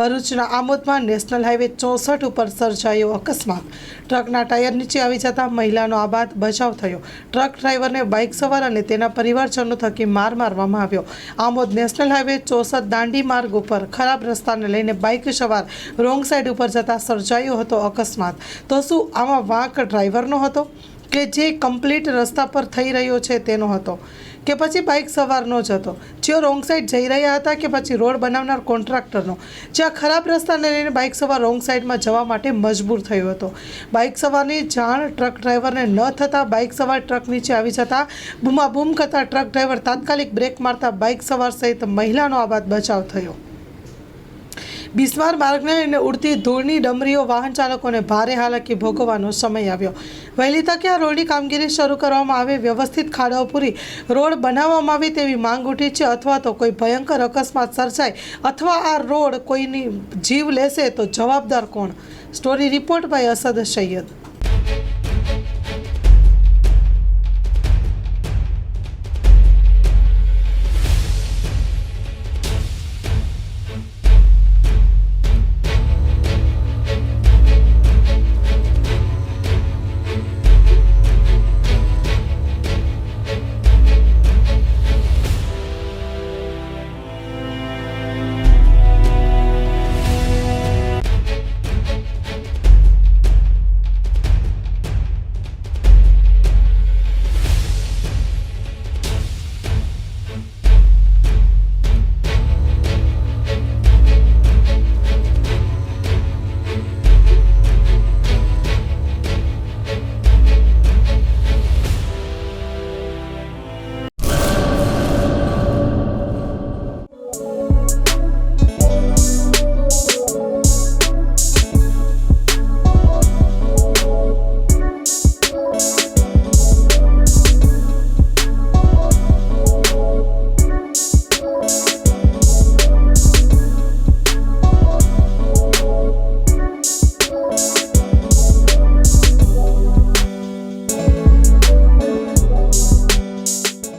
ભરૂચના આમોદમાં national highway ચોસઠ ઉપર સર્જાયો અકસ્માત. ટ્રકના ટાયર નીચે આવી જતા મહિલાનો આબાદ બચાવ થયો. ટ્રક ડ્રાઈવરને બાઇક સવાર અને તેના પરિવારજનો થકી માર મારવામાં આવ્યો. આમોદ નેશનલ હાઈવે ચોસઠ દાંડી માર્ગ ઉપર ખરાબ રસ્તાને લઈને બાઇક સવાર રોંગ સાઈડ ઉપર જતા સર્જાયો હતો અકસ્માત. તો શું આમાં વાંક ડ્રાઈવરનો હતો? કે જે કમ્પ્લીટ રસ્તા પર થઈ રહ્યો છે તેનો હતો. કે પછી બાઇક સવારનો જ હતો. જેઓ રોંગ સાઈડ જઈ રહ્યા હતા કે પછી રોડ બનાવનાર કોન્ટ્રાક્ટરનો જ્યાં ખરાબ રસ્તાને લઈને બાઇક સવાર રોંગ સાઈડમાં જવા માટે મજબૂર થયો હતો. બાઇક સવારની જાણ ટ્રક ડ્રાઈવરને ન થતાં બાઇક સવાર ટ્રક નીચે આવી જતાં બૂમાબૂમ કરતાં ટ્રક ડ્રાઈવર તાત્કાલિક બ્રેક મારતા બાઇક સવાર સહિત મહિલાનો આબાદ બચાવ થયો. બિસ્માર માર્ગને લઈને ઉડતી ધૂળની ડમરીઓ વાહન ચાલકોને ભારે હાલાકી ભોગવવાનો સમય આવ્યો. વહેલી તકે આ રોડની કામગીરી શરૂ કરવામાં આવે, વ્યવસ્થિત ખાડાઓ પૂરી રોડ બનાવવામાં આવે તેવી માંગ ઉઠી છે અથવા તો કોઈ ભયંકર અકસ્માત સર્જાય અથવા આ રોડ કોઈની જીવ લેશે તો જવાબદાર કોણ? Story report by Asad Sayed.